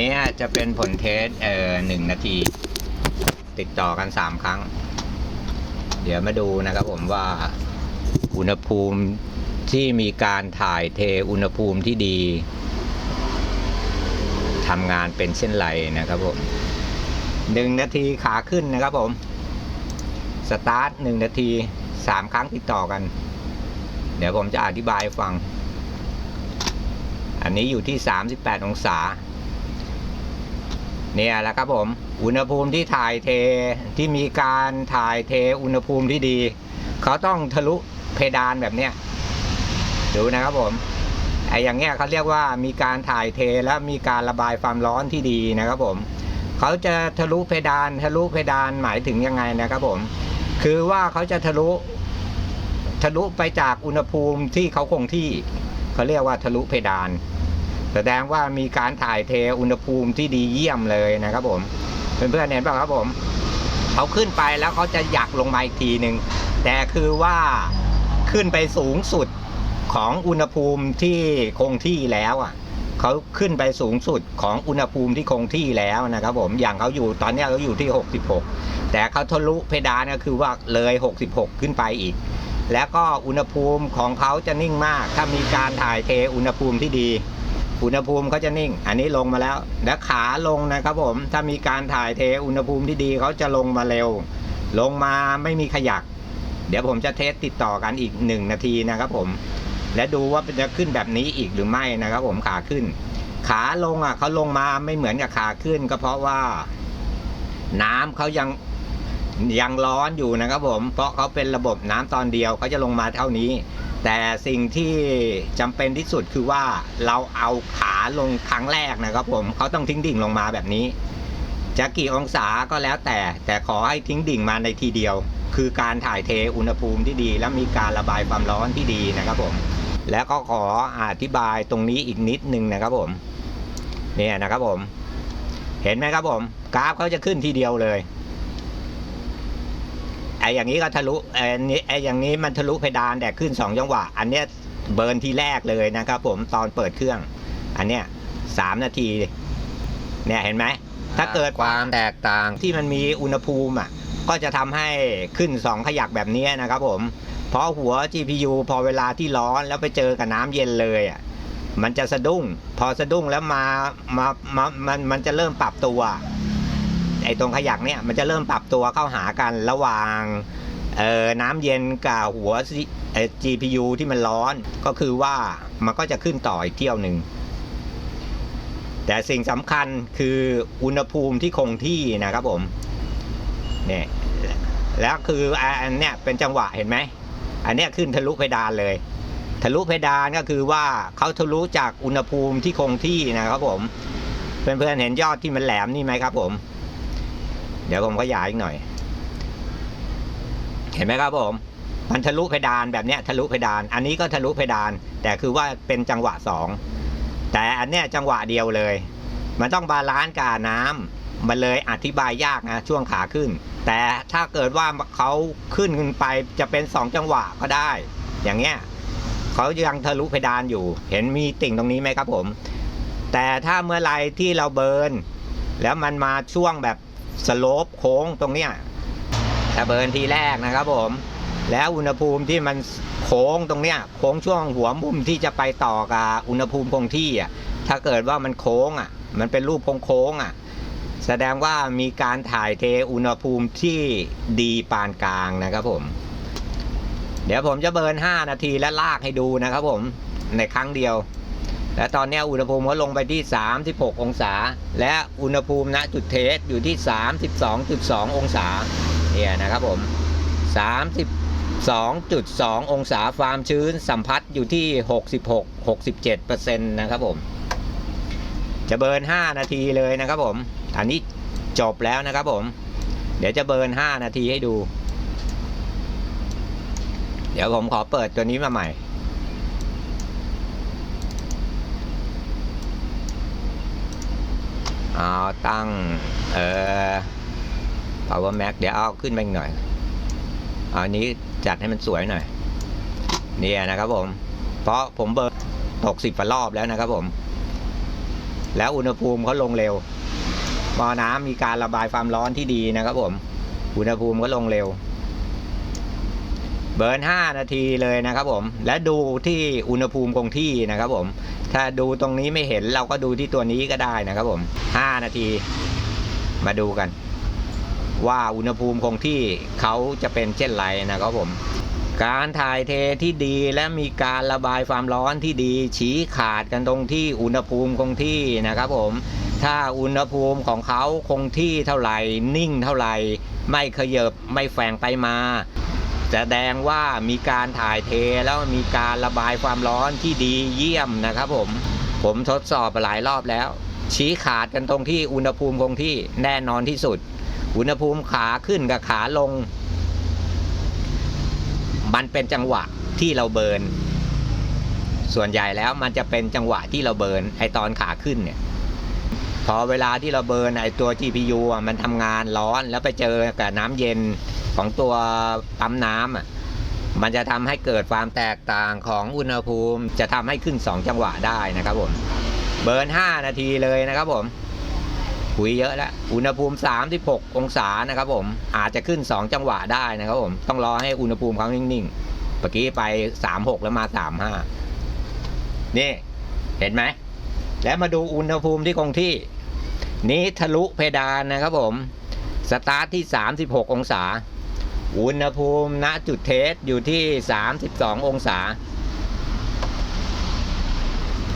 นี้จะเป็นผลเทสเอ่อหนึ่งนาที ติดต่อกันสามครั้ง เดี๋ยวมาดูนะครับผมว่าอุณหภูมิที่มีการถ่ายเทอุณหภูมิที่ดีทำงานเป็นเช่นไรนะครับผมหนึ่งนาทีขาขึ้นนะครับผม สตาร์ทหนึ่งนาทีสามครั้งติดต่อกัน เดี๋ยวผมจะอธิบายฟัง อันนี้อยู่ที่ 38 องศา เนี่ยแหละครับผมอุณหภูมิที่ถ่ายเทที่มีการถ่ายเทอุณหภูมิที่ดี เขาต้องทะลุเพดานแบบเนี้ยดูนะครับผมไอ้อย่างเงี้ยเขาเรียกว่ามีการถ่ายเทและมีการระบายความร้อนที่ดีนะครับผมเขาจะทะลุเพดานทะลุเพดานหมายถึงยังไงนะครับผมคือว่าเขาจะทะลุทะลุไปจากอุณหภูมิที่เขาคงที่เขาเรียกว่าทะลุเพดาน แสดงว่ามีการถ่ายเทอุณหภูมิที่ดีเยี่ยมเลยนะครับผมเพื่อนๆเห็นเปล่าครับผมเขาขึ้นไปแล้วเขาจะหยักลงมาอีกทีหนึ่งแต่คือว่าขึ้นไปสูงสุดของอุณหภูมิที่คงที่แล้วอะเขาขึ้นไปสูงสุดของอุณหภูมิที่คงที่แล้วนะครับผมอย่างเขาอยู่ตอนนี้เขาอยู่ที่ 66 แต่เขาทะลุเพดานก็คือว่าเลย 66 ขึ้นไปอีก แล้วก็อุณหภูมิของเขาจะนิ่งมาก ถ้ามีการถ่ายเทอุณหภูมิที่ดี อุณหภูมิเขาจะนิ่ง อันนี้ลงมาแล้ว และขาลงนะครับผม ถ้ามีการถ่ายเทอุณหภูมิที่ดีเขาจะลงมาเร็ว ลงมาไม่มีขยัก เดี๋ยวผมจะเทสติดต่อกันอีกหนึ่งนาทีนะครับผม และดูว่าจะขึ้นแบบนี้อีกหรือไม่นะครับผมขาขึ้น ขาลงอะเขาลงมาไม่เหมือนกับขาขึ้น ก็เพราะว่า น้ำเขายังยังร้อนอยู่นะครับผม เพราะเขาเป็นระบบน้ำตอนเดียวเขาจะลงมาเท่านี้ แต่สิ่งที่จำเป็นที่สุดคือว่าเราเอาขาลงครั้งแรกนะครับผมเขาต้องทิ้งดิ่งลงมาแบบนี้ จะกี่องศาก็แล้วแต่ แต่ขอให้ทิ้งดิ่งมาในทีเดียว คือการถ่ายเทอุณหภูมิที่ดี และมีการระบายความร้อนที่ดีนะครับผม แล้วก็ขออธิบายตรงนี้อีกนิดนึงนะครับผมเนี่ยนะครับผม เห็นไหมครับผม กราฟเขาจะขึ้นทีเดียวเลย ไอ้อย่างนี้ก็ทะลุไอ้นี้ไอ้อย่างนี้มันทะลุเพดานแต่ขึ้นสองจังหวะ อันเนี้ยเบิร์นทีแรกเลยนะครับผมตอนเปิดเครื่อง อันเนี้ยสามนาที เนี่ยเห็นไหมถ้าเกิดความแตกต่างที่มันมีอุณหภูมิอะก็จะทำให้ขึ้นสองขยักแบบนี้นะครับผม เพราะหัว GPU พอเวลาที่ร้อนแล้วไปเจอกับน้ำเย็นเลยอะมันจะสะดุ้ง พอสะดุ้งแล้วมามามามันมันจะเริ่มปรับตัว ไอ้ตรงขยักเนี่ยมันจะเริ่มปรับตัวเข้าหากันระหว่างเออน้ำเย็นกับหัว C- เอ่อ GPU ที่มันร้อนก็คือว่ามันก็จะขึ้นต่ออีกเที่ยวหนึ่งแต่สิ่งสำคัญคืออุณหภูมิที่คงที่นะครับผมเนี่ยแล้วคืออันเนี้ยเป็นจังหวะเห็นไหมอันเนี้ยขึ้นทะลุเพดานเลย ทะลุเพดานก็คือว่าเขาทะลุจากอุณหภูมิที่คงที่นะครับผมเพื่อนๆเห็นยอดที่มันแหลมนี่ไหมครับผม เดี๋ยวผมขยายอีกหน่อย เห็นไหมครับผม มันทะลุเพดานแบบเนี้ยทะลุเพดาน อันนี้ก็ทะลุเพดาน แต่คือว่าเป็นจังหวะสองแต่อันเนี้ยจังหวะเดียวเลย มันต้องบาลานซ์กับน้ำมันเลยอธิบายยากนะช่วงขาขึ้น แต่ถ้าเกิดว่าเขาขึ้นขึ้นไปจะเป็นสองจังหวะก็ได้ อย่างเงี้ยเขายังทะลุเพดานอยู่ เห็นมีติ่งตรงนี้ไหมครับผม แต่ถ้าเมื่อไรที่เราเบิร์นแล้วมันมาช่วงแบบ สโลปโค้งตรงเนี้ยถ้าเบิร์นทีแรกนะครับผม แล้วอุณหภูมิที่มันโค้งตรงเนี้ยโค้งช่วงหัวมุมที่จะไปต่อกับอุณหภูมิคงที่อะถ้าเกิดว่ามันโค้งอะ มันเป็นรูปโค้งอะ แสดงว่ามีการถ่ายเทอุณหภูมิที่ดีปานกลางนะครับผม เดี๋ยวผมจะเบิร์น 5 นาทีและลากให้ดูนะครับผมในครั้งเดียว และตอนนี้อุณหภูมิก็ลงไปที่ 36 องศา และอุณหภูมิณจุดเทสอยู่ที่ 32.2 องศาเนี่ยนะครับผม 32.2 องศาความชื้นสัมผัสอยู่ที่ 66-67%นะครับผม จะเบิร์น 5 นาทีเลยนะครับผม อันนี้จบแล้วนะครับผม เดี๋ยวจะเบิร์น 5 นาทีให้ดู เดี๋ยวผมขอเปิดตัวนี้มาใหม่ เอาตั้ง เอ่อ power max เดี๋ยวเอาขึ้นไปหน่อย อันนี้จัดให้มันสวยหน่อย เนี่ยนะครับผม เพราะผมเบิร์น60กว่ารอบแล้วนะครับผม แล้วอุณหภูมิเขาลงเร็วบ่อน้ำมีการระบายความร้อนที่ดีนะครับผม อุณหภูมิก็ลงเร็ว เบิร์น 5 นาทีเลยนะครับผม และดูที่อุณหภูมิคงที่นะครับผม ถ้าดูตรงนี้ไม่เห็นเราก็ดูที่ตัวนี้ก็ได้นะครับผม 5 นาที มาดูกัน ว่าอุณหภูมิคงที่เขาจะเป็นเช่นไรนะครับผม การถ่ายเทที่ดีและมีการระบายความร้อนที่ดีชี้ขาดกันตรงที่อุณหภูมิคงที่นะครับผมถ้าอุณหภูมิของเขาคงที่เท่าไหร่ นิ่งเท่าไหร่ ไม่ขยบไม่แฝงไปมา แสดงว่ามีการถ่ายเทแล้วมีการระบายความร้อนที่ดีเยี่ยมนะครับผม ผมทดสอบหลายรอบแล้ว ชี้ขาดกันตรงที่อุณหภูมิคงที่แน่นอนที่สุด อุณหภูมิขาขึ้นกับขาลง มันเป็นจังหวะที่เราเบิร์นส่วนใหญ่แล้วมันจะเป็นจังหวะที่เราเบิร์นไอตอนขาขึ้นเนี่ย พอเวลาที่เราเบิร์นไอตัว GPU มันทำงานร้อนแล้วไปเจอกับน้ำเย็น ของตัวปั๊มน้ำอะมันจะทำให้เกิดความแตกต่างของอุณหภูมิ จะทำให้ขึ้น 2 จังหวะได้นะครับผม เบิร์น 5 นาทีเลยนะครับผมคุยเยอะแล้วอุณหภูมิ 36 องศานะครับผมอาจจะขึ้น 2 จังหวะได้นะครับผม ต้องรอให้อุณหภูมิเขานิ่งๆเมื่อกี้ไป 36 แล้วมา 35 นี่ เห็นไหม แล้วมาดูอุณหภูมิที่คงที่ นี้ทะลุเพดานนะครับผม สตาร์ทที่ 36 องศา อุณหภูมิณจุดเทสอยู่ที่ 32 องศา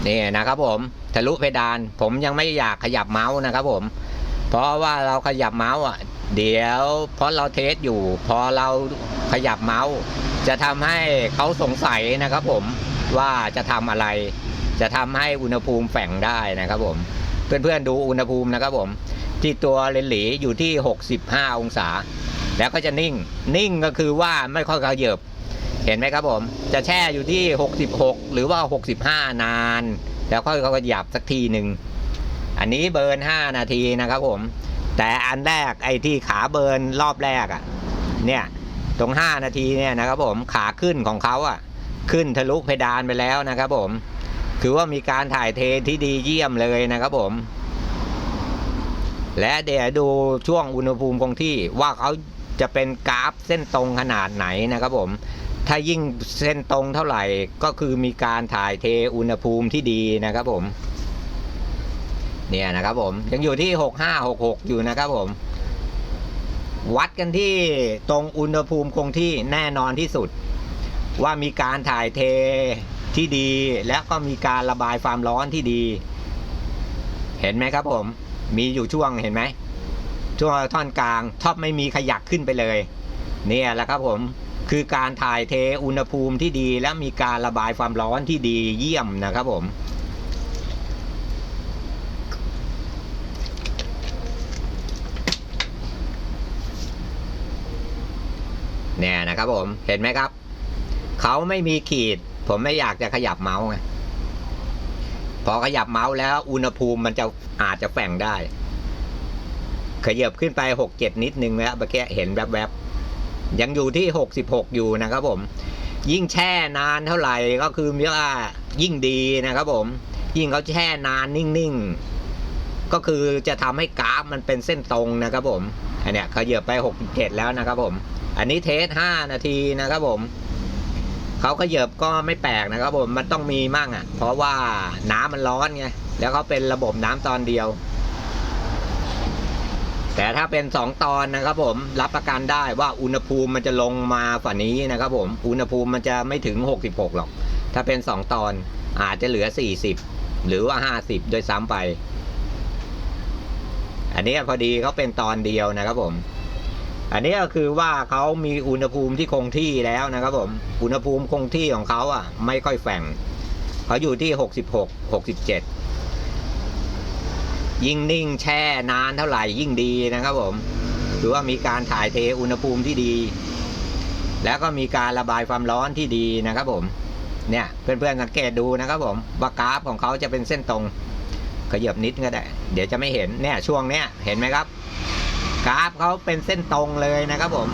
นี่นะครับผม ทะลุเพดาน ผมยังไม่อยากขยับเมาส์นะครับผม เพราะว่าเราขยับเมาส์อะ เดี๋ยวเพราะเราเทสอยู่ พอเราขยับเมาส์ จะทำให้เขาสงสัยนะครับผมว่าจะทำอะไร จะทำให้อุณหภูมิแฝงได้นะครับผม เพื่อนๆดูอุณหภูมินะครับผม ที่ตัวเลนหลีอยู่ที่ 65 องศา แล้วก็จะนิ่ง นิ่งก็คือว่าไม่ค่อยขยับเห็นไหมครับผม จะแช่อยู่ที่ 66 หรือว่า 65 นาน แล้วค่อยขยับสักทีหนึ่ง อันนี้เบิร์น 5 นาทีนะครับผม แต่อันแรกไอ้ที่ขาเบิร์นรอบแรกอะ่ะ เนี่ย ตรง 5 นาทีเนี่ยนะครับผม ขาขึ้นของเขาอะ่ะ ขึ้นทะลุเพดานไปแล้วนะครับผม คือว่ามีการถ่ายเทที่ดีเยี่ยมเลยนะครับผม และเดี๋ยวดูช่วงอุณหภูมิคงที่ว่าเขา จะเป็นกราฟเส้นตรงขนาดไหนนะครับผม ถ้ายิ่งเส้นตรงเท่าไหร่ก็คือมีการถ่ายเทอุณหภูมิที่ดีนะครับผม เนี่ยนะครับผมยังอยู่ที่หกห้าหกหกอยู่นะครับผม วัดกันที่ตรงอุณหภูมิคงที่แน่นอนที่สุด ว่ามีการถ่ายเทที่ดี และก็มีการระบายความร้อนที่ดี เห็นไหมครับผม มีอยู่ช่วงเห็นไหม ช่วงท่อนกลางท็อปไม่มีขยักขึ้นไปเลย เนี่ยแหละครับผมคือการถ่ายเทอุณหภูมิที่ดีและมีการระบายความร้อนที่ดีเยี่ยมนะครับผมเนี่ยนะครับผมเห็นไหมครับ เขาไม่มีขีด ผมไม่อยากจะขยับเมาส์ไงพอขยับเมาส์แล้วอุณหภูมิมันจะอาจจะแฝงได้ ขยับขึ้นไปหกเจ็ดนิดนึงแล้วเมื่อกี้เห็นแวบๆ ยังอยู่ที่หกสิบหกอยู่นะครับผม ยิ่งแช่นานเท่าไหร่ก็คือว่ายิ่งดีนะครับผม ยิ่งเขาแช่นานนิ่งๆ ก็คือจะทำให้กราฟมันเป็นเส้นตรงนะครับผม อันเนี้ยขยับไปหกเจ็ดแล้วนะครับผม อันนี้เทสห้านาทีนะครับผมเขาขยับก็ไม่แปลกนะครับผม มันต้องมีมั่งอะ เพราะว่าน้ำมันร้อนไง แล้วเขาเป็นระบบน้ำตอนเดียว แต่ถ้าเป็นสองตอนนะครับผมรับประกันได้ว่าอุณหภูมิมันจะลงมาฝ่านี้นะครับผมอุณหภูมิมันจะไม่ถึง 66 หรอก ถ้าเป็นสองตอนอาจจะเหลือ 40 หรือว่า 50 โดยซ้ำไป อันนี้พอดีเขาเป็นตอนเดียวนะครับผม อันนี้ก็คือว่าเขามีอุณหภูมิที่คงที่แล้วนะครับผม อุณหภูมิคงที่ของเขาอะ ไม่ค่อยแฝงเขาอยู่ที่ 66 67 ยิ่งนิ่งแช่นานเท่าไหร่ยิ่งดีนะครับผมถือว่ามีการถ่ายเทอุณหภูมิที่ดี แล้วก็มีการระบายความร้อนที่ดีนะครับผมเนี่ยเพื่อนๆสังเกตดูนะครับผมว่ากราฟของเขาจะเป็นเส้นตรงขยับนิดก็ได้ เดี๋ยวจะไม่เห็นเนี่ยช่วงเนี้ยเห็นไหมครับ กราฟเขาเป็นเส้นตรงเลยนะครับผม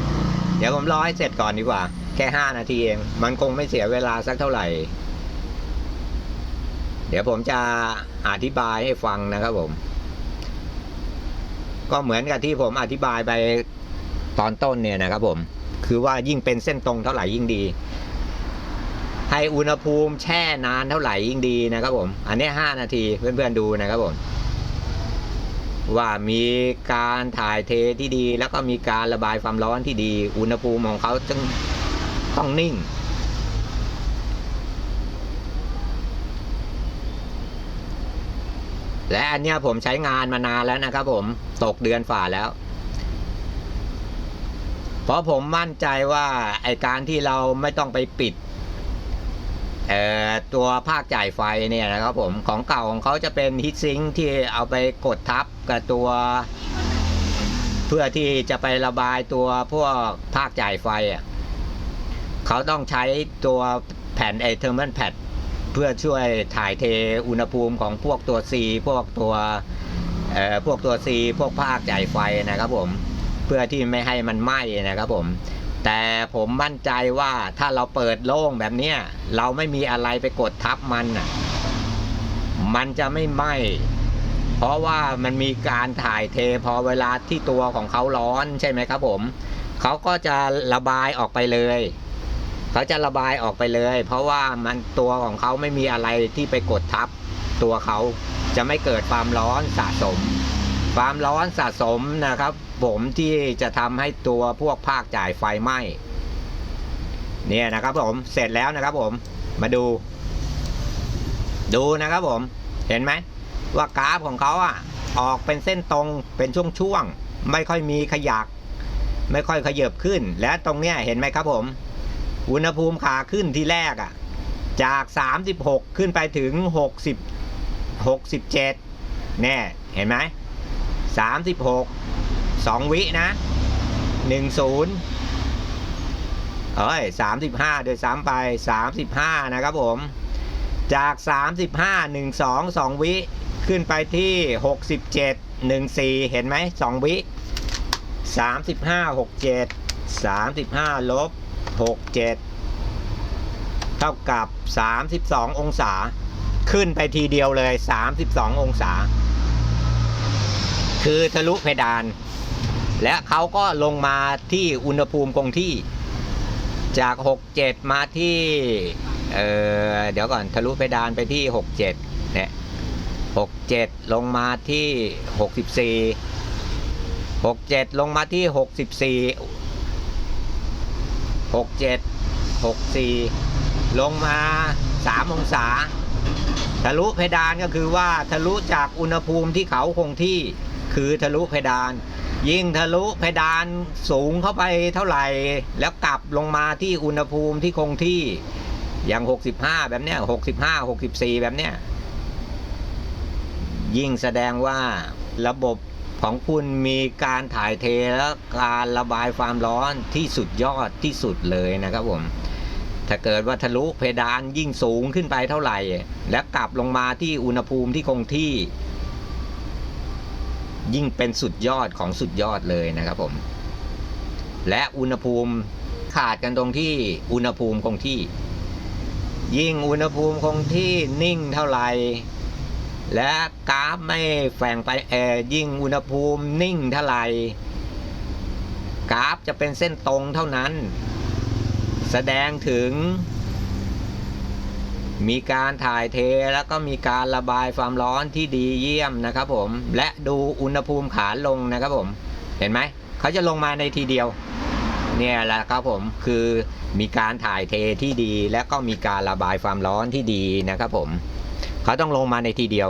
เดี๋ยวผมรอให้เสร็จก่อนดีกว่า แค่ห้านาทีเอง มันคงไม่เสียเวลาสักเท่าไหร่ เดี๋ยวผมจะอธิบายให้ฟังนะครับผม ก็เหมือนกับที่ผมอธิบายไปตอนต้นเนี่ยนะครับผม คือว่ายิ่งเป็นเส้นตรงเท่าไหร่ยิ่งดี ให้อุณหภูมิแช่นานเท่าไหร่ยิ่งดีนะครับผม อันนี้ห้านาทีเพื่อนๆดูนะครับผม ว่ามีการถ่ายเทที่ดี แล้วก็มีการระบายความร้อนที่ดี อุณหภูมิของเขาจึงต้องนิ่ง และอันเนี้ยผมใช้งานมานานแล้วนะครับผมตกเดือนฝ่าแล้ว เพราะผมมั่นใจว่าไอการที่เราไม่ต้องไปปิดตัวภาคจ่ายไฟเนี่ยนะครับผมของเก่าของเขาจะเป็นฮิตซิงที่เอาไปกดทับกับตัว เพื่อที่จะไประบายตัวพวกภาคจ่ายไฟอะเขาต้องใช้ตัวแผ่นไอเทอร์มินแพด เพื่อช่วยถ่ายเทอุณหภูมิของพวกตัว C พวกตัวพวกตัว C พวกภาคจ่ายไฟนะครับผมเพื่อที่ไม่ให้มันไหม้นะครับผมแต่ผมมั่นใจว่าถ้าเราเปิดโล่งแบบนี้เราไม่มีอะไรไปกดทับมันน่ะมันจะไม่ไหม้เพราะว่ามันมีการถ่ายเทพอเวลาที่ตัวของเขาร้อนใช่ไหมครับผมเขาก็จะระบายออกไปเลย เขาจะระบายออกไปเลย เพราะว่ามันตัวของเขาไม่มีอะไรที่ไปกดทับ ตัวเขาจะไม่เกิดความร้อนสะสม ความร้อนสะสมนะครับ ผมที่จะทำให้ตัวพวกภาคจ่ายไฟไหม้เนี่ยนะครับผมเสร็จแล้วนะครับผมมาดู ดูนะครับผมเห็นไหมว่ากราฟของเขาอะ ออกเป็นเส้นตรงเป็นช่วงๆไม่ค่อยมีขยัก ไม่ค่อยขยับขึ้น และตรงเนี้ยเห็นไหมครับผม อุณหภูมิขาขึ้นที่แรกอะ่ะ จาก 36 ขึ้นไปถึง 60 67เนี่ยเห็นไหม 36 2 วินะ 10 เอ้ย 35 โดยซ้ำไป 35 นะครับผม จาก 35 12 2 วิขึ้นไปที่ 67 14 เห็นไหม 2 วิ 35 67 35 ลบ 67เท่ากับ 32 องศา ขึ้นไปทีเดียวเลย 32 องศา คือทะลุเพดาน และเขาก็ลงมาที่อุณหภูมิคงที่จาก 67 มาที่ เออเดี๋ยวก่อนทะลุเพดานไปที่ 67 เนี่ย 67 ลงมาที่ 64 67 ลงมาที่ 64 67 64ลงมา3องศา ทะลุเพดานก็คือว่าทะลุจากอุณหภูมิที่เขาคงที่คือทะลุเพดาน ยิ่งทะลุเพดานสูงเข้าไปเท่าไหร่ แล้วกลับลงมาที่อุณหภูมิที่คงที่อย่าง 65 แบบเนี้ย65 64 แบบเนี้ยยิ่งแสดงว่าระบบ ของคุณมีการถ่ายเทและการระบายความร้อนที่สุดยอดที่สุดเลยนะครับผม ถ้าเกิดว่าทะลุเพดานยิ่งสูงขึ้นไปเท่าไหร่ แล้วกลับลงมาที่อุณหภูมิที่คงที่ ยิ่งเป็นสุดยอดของสุดยอดเลยนะครับผม และอุณหภูมิขาดกันตรงที่อุณหภูมิคงที่ ยิ่งอุณหภูมิคงที่นิ่งเท่าไหร่ และกราฟไม่แฝงไปเออยิ่งอุณหภูมินิ่งเท่าไหร่กราฟจะเป็นเส้นตรงเท่านั้น แสดงถึง มีการถ่ายเทแล้วก็มีการระบายความร้อนที่ดีเยี่ยมนะครับผม และดูอุณหภูมิขาลงนะครับผม เห็นไหม เขาจะลงมาในทีเดียว เนี่ยแหละครับผมคือมีการถ่ายเทที่ดีและก็มีการระบายความร้อนที่ดีนะครับผม เขาต้องลงมาในทีเดียว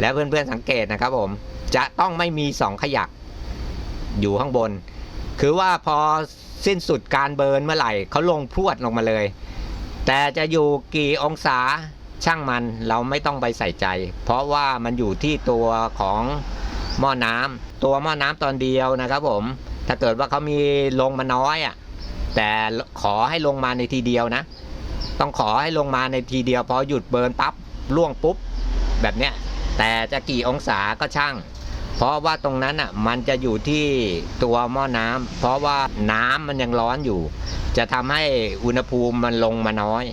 แล้วเพื่อนๆสังเกตนะครับผมจะต้องไม่มีสองขยัก อยู่ข้างบน คือว่าพอสิ้นสุดการเบิร์นเมื่อไหร่เขาลงพรวดลงมาเลย แต่จะอยู่กี่องศาช่างมันเราไม่ต้องไปใส่ใจ เพราะว่ามันอยู่ที่ตัวของหม้อน้ำตัวหม้อน้ำตอนเดียวนะครับผม ถ้าเกิดว่าเขามีลงมาน้อยอะแต่ขอให้ลงมาในทีเดียวนะ ต้องขอให้ลงมาในทีเดียว พอหยุดเบิร์นปั๊บ ล่วงปุ๊บแบบเนี้ยแต่จะกี่องศาก็ช่าง เพราะว่าตรงนั้นอะมันจะอยู่ที่ตัวหม้อน้ำเพราะว่าน้ำมันยังร้อนอยู่ จะทำให้อุณหภูมิมันลงมาน้อย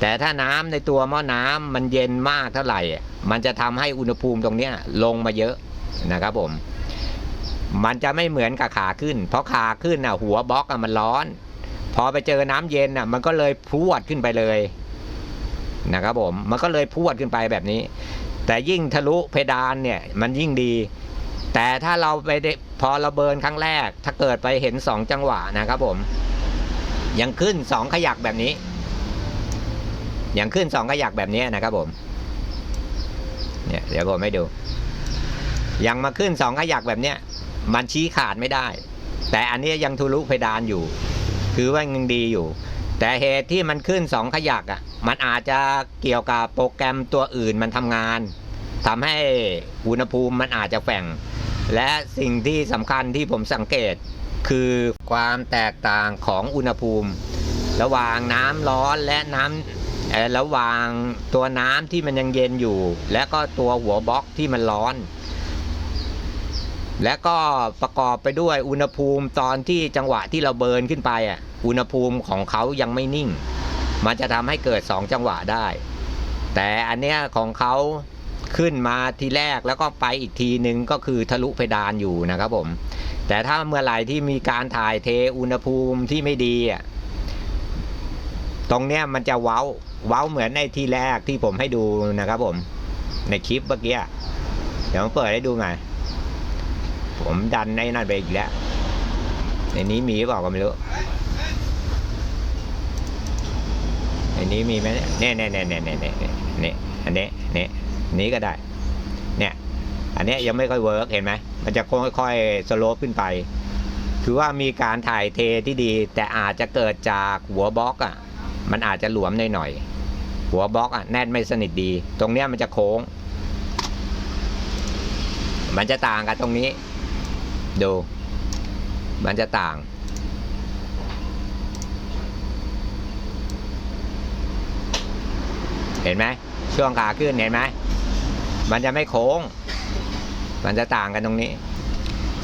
แต่ถ้าน้ำในตัวหม้อน้ำมันเย็นมากเท่าไหร่ มันจะทำให้อุณหภูมิตรงเนี้ยลงมาเยอะนะครับผม มันจะไม่เหมือนกับขาขึ้น เพราะขาขึ้นอะหัวบล็อกอะมันร้อน พอไปเจอน้ำเย็นอะมันก็เลยพรวดขึ้นไปเลย นะครับผมมันก็เลยพวดขึ้นไปแบบนี้ แต่ยิ่งทะลุเพดานเนี่ยมันยิ่งดี แต่ถ้าเราไปพอเราเบิร์นครั้งแรก ถ้าเกิดไปเห็นสองจังหวะนะครับผมยังขึ้นสองขยักแบบนี้ยังขึ้นสองขยักแบบนี้นะครับผมเนี่ยเดี๋ยวผมให้ดูยังมาขึ้นสองขยักแบบเนี้ยมันชี้ขาดไม่ได้ แต่อันนี้ยังทะลุเพดานอยู่ คือว่ายังดีอยู่ แต่เหตุที่มันขึ้นสองขยักอะ มันอาจจะเกี่ยวกับโปรแกรมตัวอื่นมันทำงานทำให้อุณหภูมิมันอาจจะแฝงและสิ่งที่สำคัญที่ผมสังเกต คือความแตกต่างของอุณหภูมิ ระหว่างน้ำร้อนและน้ำเอ่อระหว่างตัวน้ำที่มันยังเย็นอยู่ และก็ตัวหัวบล็อกที่มันร้อน และก็ประกอบไปด้วยอุณหภูมิตอนที่จังหวะที่เราเบิร์นขึ้นไปอะ อุณหภูมิของเขายังไม่นิ่ง มันจะทำให้เกิด 2 จังหวะได้ แต่อันเนี้ยของเขาขึ้นมาทีแรกแล้วก็ไปอีกทีนึงก็คือทะลุเพดานอยู่นะครับผม แต่ถ้าเมื่อไหร่ที่มีการถ่ายเทอุณหภูมิที่ไม่ดีอะตรงเนี้ยมันจะเว้า เว้าเหมือนในทีแรกที่ผมให้ดูนะครับผม ในคลิปเมื่อกี้ เดี๋ยวผมเปิดให้ดูหน่อยผมดันในนั่นไปอีกแล้ว ในนี้มีหรือเปล่าก็ไม่รู้ อันนี้มีไหมเนี่ยเนี่ยเนี่ยเนี่ยเนี่ยเนี่ยเนี่ยอันนี้เนี่ยนี้ก็ได้ เนี่ย อันนี้ยังไม่ค่อยเวิร์กเห็นไหมมันจะค่อยๆสโลปขึ้นไป คือว่ามีการถ่ายเทที่ดี แต่อาจจะเกิดจากหัวบล็อกอะ มันอาจจะหลวมหน่อยๆหัวบล็อกอะแน่นไม่สนิทดี ตรงเนี้ยมันจะโค้ง มันจะต่างกันตรงนี้ ดู มันจะต่าง เห็นไหมช่วงขาขึ้นเห็นไหมมันจะไม่โค้ง มันจะต่างกันตรงนี้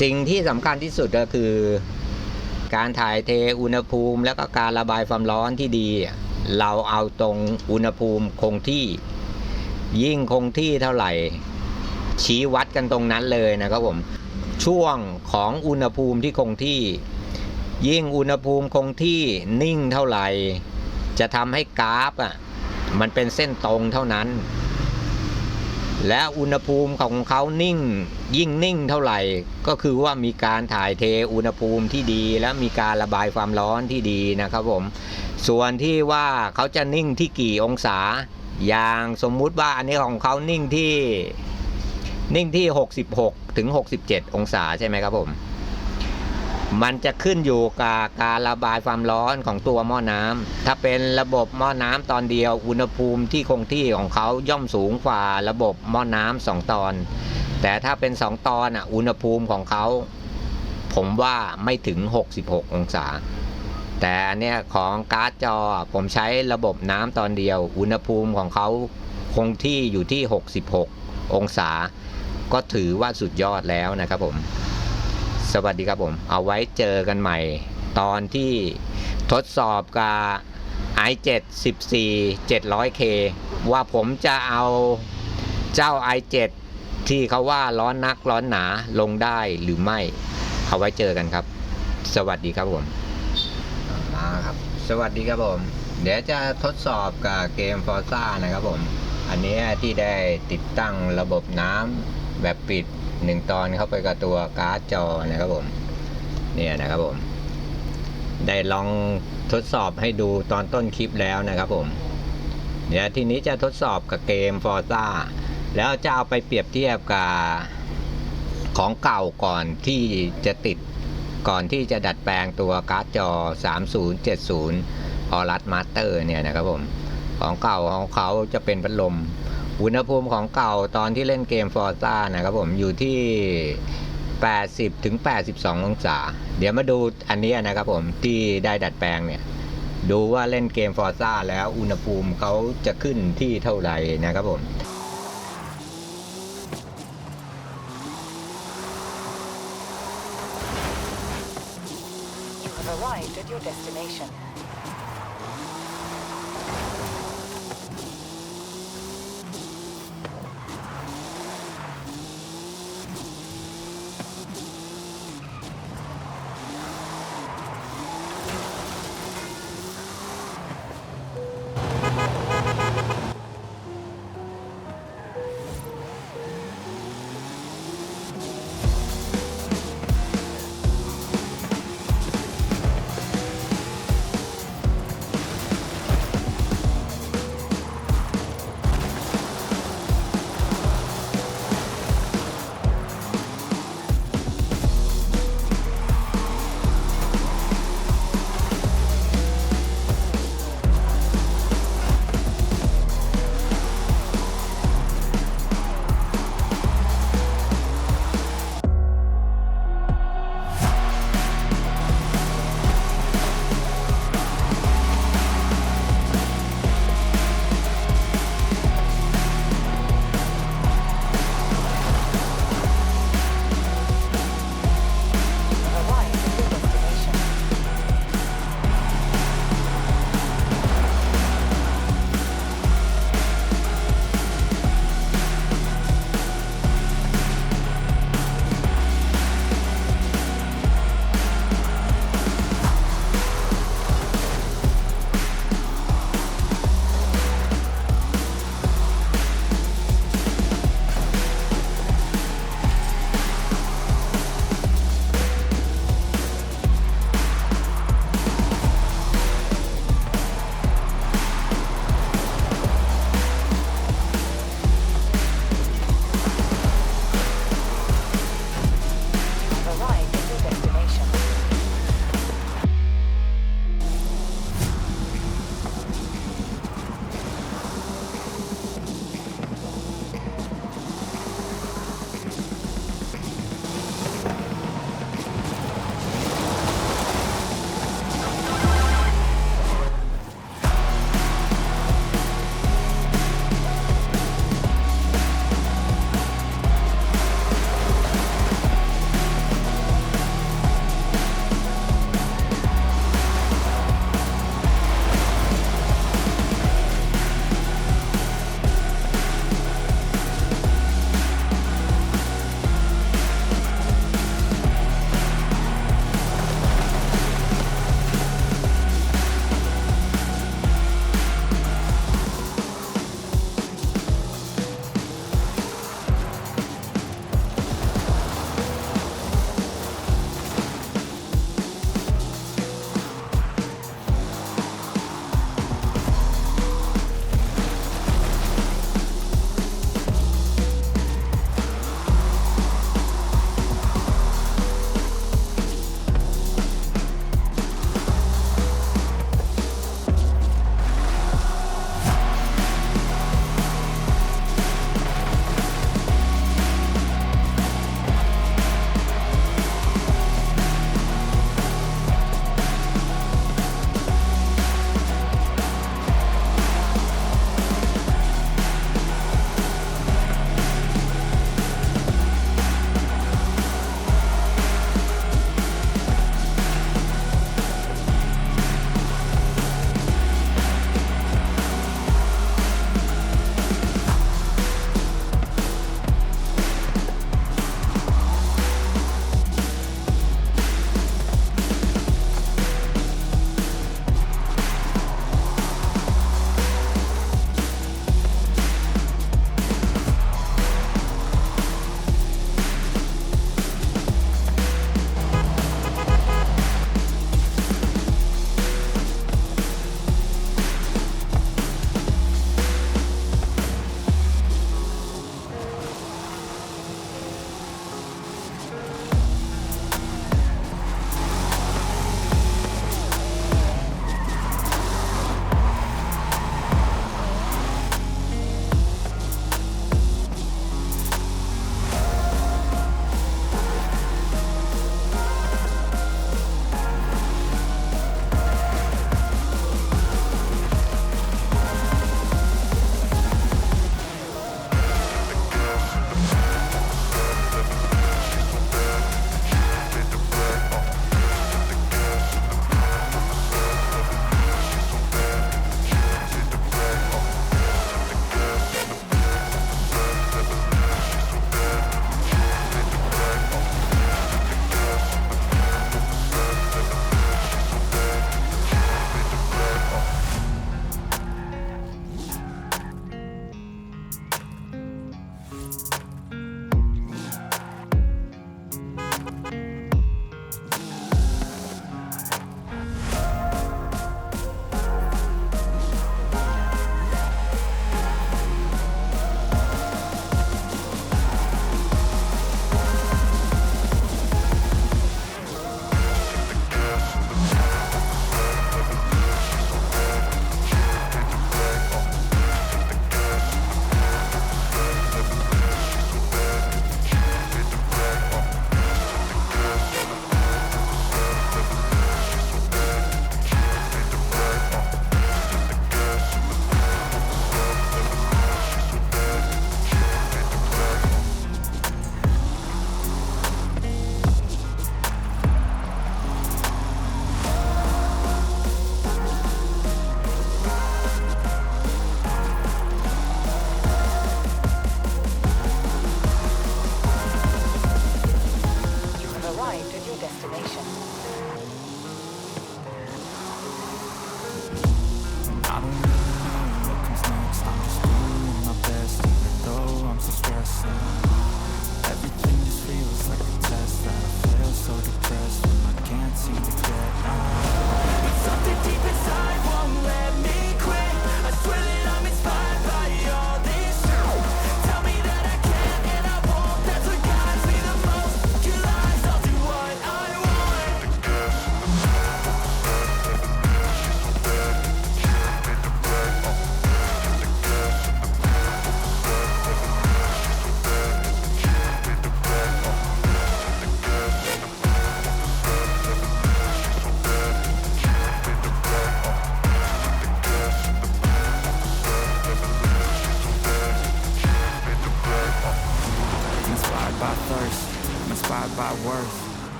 สิ่งที่สำคัญที่สุดก็คือ การถ่ายเทอุณหภูมิ แล้วก็การระบายความร้อนที่ดี เราเอาตรงอุณหภูมิคงที่ ยิ่งคงที่เท่าไหร่ ชี้วัดกันตรงนั้นเลยนะครับผมช่วงของอุณหภูมิที่คงที่ ยิ่งอุณหภูมิคงที่นิ่งเท่าไหร่ จะทำให้กราฟอะ มันเป็นเส้นตรงเท่านั้น และอุณหภูมิของเขานิ่งยิ่งนิ่งเท่าไหร่ ก็คือว่ามีการถ่ายเทอุณหภูมิที่ดี และมีการระบายความร้อนที่ดีนะครับผม ส่วนที่ว่าเขาจะนิ่งที่กี่องศา อย่างสมมุติว่าอันนี้ของเขานิ่งที่นิ่งที่ 66 ถึง 67 องศาใช่ไหมครับผม มันจะขึ้นอยู่กับการระบายความร้อนของตัวหม้อน้ำถ้าเป็นระบบหม้อน้ำตอนเดียว อุณหภูมิที่คงที่ของเขาย่อมสูงกว่าระบบหม้อน้ำสองตอน แต่ถ้าเป็นสองตอนอะอุณหภูมิของเขา ผมว่าไม่ถึง 66 องศา แต่อันเนี้ยของการ์ดจอผมใช้ระบบน้ำตอนเดียว อุณหภูมิของเขาคงที่อยู่ที่ 66 องศา ก็ถือว่าสุดยอดแล้วนะครับผม สวัสดีครับผม เอาไว้เจอกันใหม่ ตอนที่ทดสอบกับ i7 14 700K ว่าผมจะเอาเจ้า i7 ที่เขาว่าร้อนนักร้อนหนาลงได้หรือไม่ เอาไว้เจอกันครับ สวัสดีครับผมมาครับ สวัสดีครับผม เดี๋ยวจะทดสอบกับเกม Forza นะครับผม อันนี้ที่ได้ติดตั้งระบบน้ำแบบปิด หนึ่งตอนเข้าไปกับตัวการ์ดจอนะครับผม เนี่ยนะครับผม ได้ลองทดสอบให้ดูตอนต้นคลิปแล้วนะครับผม เดี๋ยวทีนี้จะทดสอบกับเกม Forza แล้วจะเอาไปเปรียบเทียบกับของเก่าก่อนที่จะติดก่อนที่จะดัดแปลงตัวการ์ดจอ 3070 ออรัสมาสเตอร์เนี่ยนะครับผม ของเก่าของเขาจะเป็นพัดลม อุณหภูมิของเก่าตอนที่เล่นเกม Forza นะครับผมอยู่ที่ 80ถึง82 องศา เดี๋ยวมาดูอันนี้นะครับผมที่ได้ดัดแปลงเนี่ย ดูว่าเล่นเกม Forza แล้วอุณหภูมิเขาจะขึ้นที่เท่าไหร่นะครับผม You have arrived at your destination.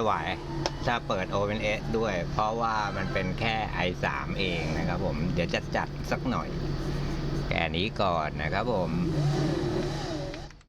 ไม่ไหว ถ้าเปิด OBS ด้วย เพราะว่ามันเป็นแค่ i3 เองนะครับผม เดี๋ยวจะจัดสักหน่อย แค่นี้ก่อนนะครับผม